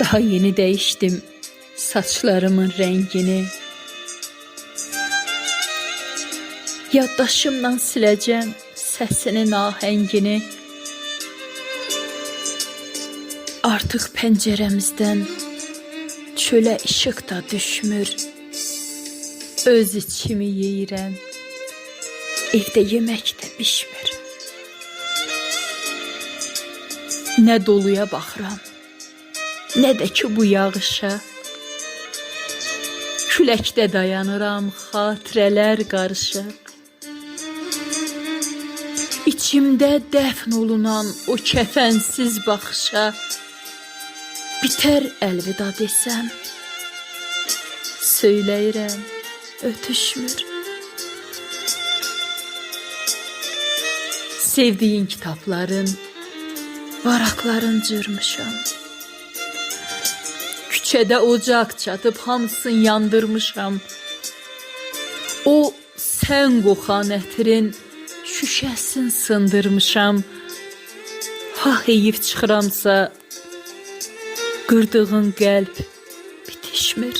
Daha yeni değiştim saçlarımın rengini. Yaddaşımdan siləcəm səsinin ahəngini. Artıq pəncərəmizdən çölə işıq da düşmür. Öz içimi yeyirəm. Evdə yemək də bişmir. Nə doluya baxıram, nə də ki bu yağışa. Küləkdə dayanıram, xatirələr qarışıq. İçimdə dəfn olunan o kəfənsiz baxışa bitər əlvida desəm, söyləyirəm, ötüşmür. Sevdiyin kitabların, varaqların cırmışam. Küçədə ocaq çatıb hamısını yandırmışam. O sən qoxan ətrin şüşəsini sındırmışam. Ha heyif çıxıramsa qırdığın qəlb bitişmir.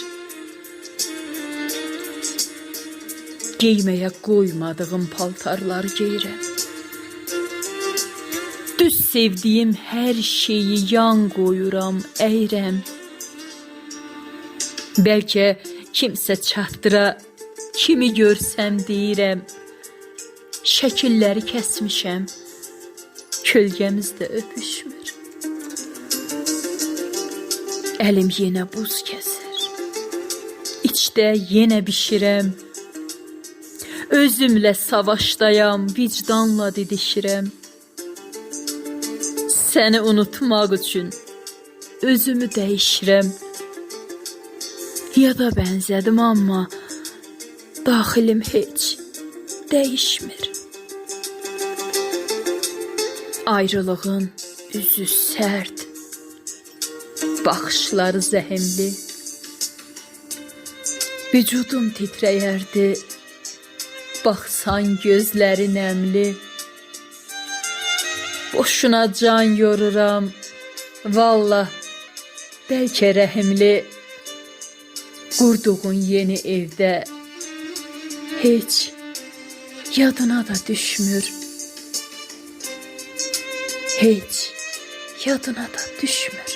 Geyməyə qoymadığım paltarlar geyirəm. Düz sevdiyim hər şeyi yan qoyuram, əyirəm. Bəlkə kimsə çatdıra, kimi görsəm deyirəm. Şəkilləri kəsmişəm. Kölgəmiz də öpüşmür. Əlim yenə buz kəsir. İçdə yenə bişirəm. Özümlə savaşdayam, vicdanla didişirəm. Səni unutmaq üçün özümü dəyişirəm. Yada bənzədim amma daxilim heç dəyişmir. Ayrılığın üzü sərt, baxışları zəhmli. Vücudum titrəyərdi, baxsan gözləri nəmli. Boşuna can yoruram, vallah bəlkə rəhimli. Qurduğun yeni evdə heç yadına da düşmür. Heç yadına da düşmür.